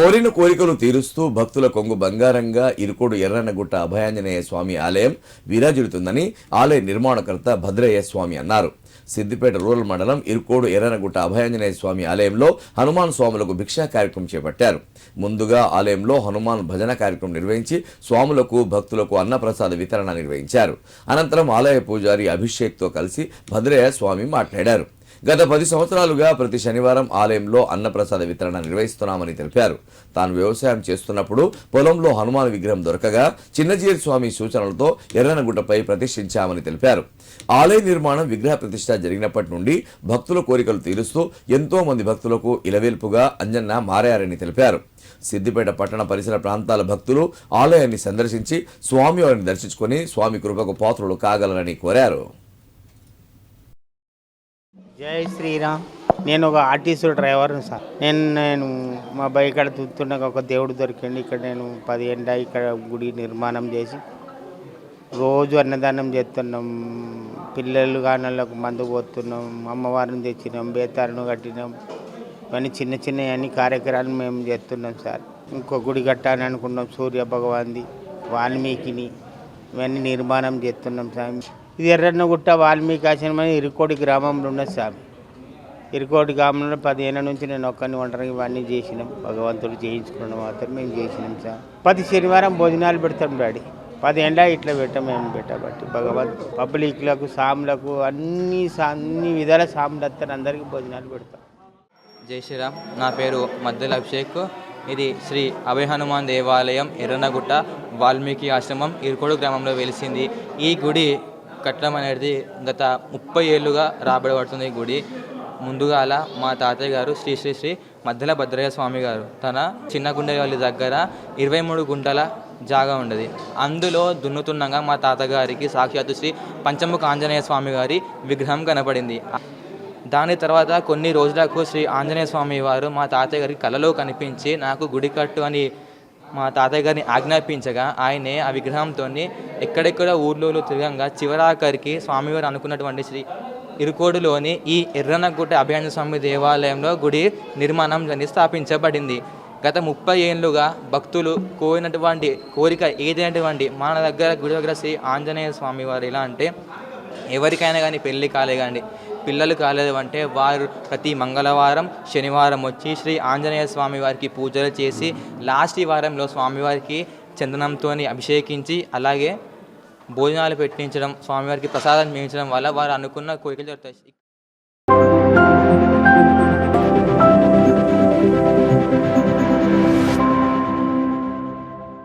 కోరిన కోరికలు తీరుస్తూ భక్తుల కొంగు బంగారంగా ఇరుకోడు ఎర్రన్నగుట్ట అభయాంజనేయ స్వామి ఆలయం విరాజిల్లుతుందని ఆలయ నిర్మాణకర్త భద్రయ్య స్వామి అన్నారు. సిద్దిపేట రూరల్ మండలం ఇరుకోడు ఎర్రనగుట్ట అభయాంజనేయ స్వామి ఆలయంలో హనుమాన్ స్వాములకు భిక్షా కార్యక్రమం చేపట్టారు. ముందుగా ఆలయంలో హనుమాన్ భజన కార్యక్రమం నిర్వహించి స్వాములకు భక్తులకు అన్నప్రసాద వితరణ నిర్వహించారు. అనంతరం ఆలయ పూజారి అభిషేక్తో కలిసి భద్రయ్య స్వామి మాట్లాడారు. గత పది సంవత్సరాలుగా ప్రతి శనివారం ఆలయంలో అన్నప్రసాద వితరణ నిర్వహిస్తున్నామని తెలిపారు. తాను వ్యవసాయం చేస్తున్నప్పుడు పొలంలో హనుమాన్ విగ్రహం దొరకగా చిన్నజీర్ స్వామి సూచనలతో ఎర్రనగుట్టపై ప్రతిష్ఠించామని తెలిపారు. ఆలయ నిర్మాణం విగ్రహ ప్రతిష్ట జరిగినప్పటి నుండి భక్తుల కోరికలు తీరుస్తూ ఎంతో మంది భక్తులకు ఇలవేల్పుగా అంజన్న మారారని తెలిపారు. సిద్దిపేట పట్టణ పరిసర ప్రాంతాల భక్తులు ఆలయాన్ని సందర్శించి స్వామివారిని దర్శించుకొని స్వామి కృపకు పాత్రులు కాగలరని కోరారు. జై శ్రీరామ్. నేను ఒక ఆర్టీసీ డ్రైవర్ని సార్. నేను నేను మా బైక్ ఇక్కడ చూస్తుండగా ఒక దేవుడు దొరికింది ఇక్కడ నేను పదిహేండ ఇక్కడ గుడి నిర్మాణం చేసి రోజు అన్నదానం చేస్తున్నాం. పిల్లలు కానళ్ళకు మందు పోతున్నాం. అమ్మవారిని తెచ్చినాం. బేతారును కట్టినాం. ఇవన్నీ చిన్న చిన్న అన్ని కార్యక్రమాలు మేము చేస్తున్నాం సార్. ఇంకో గుడి కట్టాలని అనుకున్నాం. సూర్య భగవాన్ది వాల్మీకిని. ఇవన్నీ నిర్మాణం చేస్తున్నాం సార్. ఇది ఎర్రన్నగుట్ట వాల్మీకి ఆశ్రమం అని ఇరుకోడి గ్రామంలో ఉన్న స్వామి. ఇరుకోటి గ్రామంలో పదిహేను నుంచి నేను ఒక్కరిని ఒంటరిగా ఇవన్నీ చేసినాం. భగవంతుడు చేయించుకున్న మాత్రం మేము చేసినాం సార్. ప్రతి శనివారం భోజనాలు పెడతాం డాడీ. పది ఇట్లా పెట్టాం మేము పెట్టబట్టి. భగవంతు పబ్లిక్లకు సాములకు అన్ని సా- అన్ని విధాల సాములు వస్తారు అందరికీ భోజనాలు పెడతాం. జై శ్రీరామ్. నా పేరు మద్దెల అభిషేక్. ఇది శ్రీ అభయ హనుమాన్ దేవాలయం ఎర్రనగుట్ట వాల్మీకి ఆశ్రమం ఇరుకోడు గ్రామంలో వెలిసింది. ఈ గుడి కట్టడం అనేది గత ముప్పై ఏళ్ళుగా రాబడబడుతుంది ఈ గుడి. ముందుగాల మా తాతయ్య గారు శ్రీ శ్రీ శ్రీ మధ్యల భద్రయ్య స్వామి గారు. తన చిన్న గుండెవల్లి దగ్గర ఇరవై మూడు గుంటల జాగా ఉండేది. అందులో దున్నుతుండగా మా తాతగారికి సాక్షాత్తు శ్రీ పంచముఖ ఆంజనేయ స్వామి గారి విగ్రహం కనపడింది. దాని తర్వాత కొన్ని రోజులకు శ్రీ ఆంజనేయ స్వామి వారు మా తాతయ్య గారికి కలలో కనిపించి నాకు గుడి కట్టు అని మా తాతయ్య గారిని ఆజ్ఞాపించగా ఆయనే ఆ విగ్రహంతో ఎక్కడెక్కడ ఊర్లో తిరగంగా చివరాఖరికి స్వామివారు అనుకున్నటువంటి శ్రీ ఇరుకోడులోని ఈ ఎర్రనగుట్ట అభయాంజ స్వామి దేవాలయంలో గుడి నిర్మాణం జరిగి స్థాపించబడింది. గత ముప్పై ఏళ్ళుగా భక్తులు కోరినటువంటి కోరిక ఏదైనటువంటి మన దగ్గర గుడి దగ్గర శ్రీ ఆంజనేయ స్వామి వారు ఎలా అంటే ఎవరికైనా కానీ పెళ్ళి కాలే కానీ పిల్లలు కాలేదు అంటే వారు ప్రతి మంగళవారం శనివారం వచ్చి శ్రీ ఆంజనేయ స్వామి వారికి పూజలు చేసి లాస్ట్ ఈ వారంలో స్వామివారికి చందనంతో అభిషేకించి అలాగే భోజనాలు పెట్టించడం స్వామివారికి ప్రసాదం వేయించడం వల్ల వారు అనుకున్న కోరికలు జరుగుతాయి.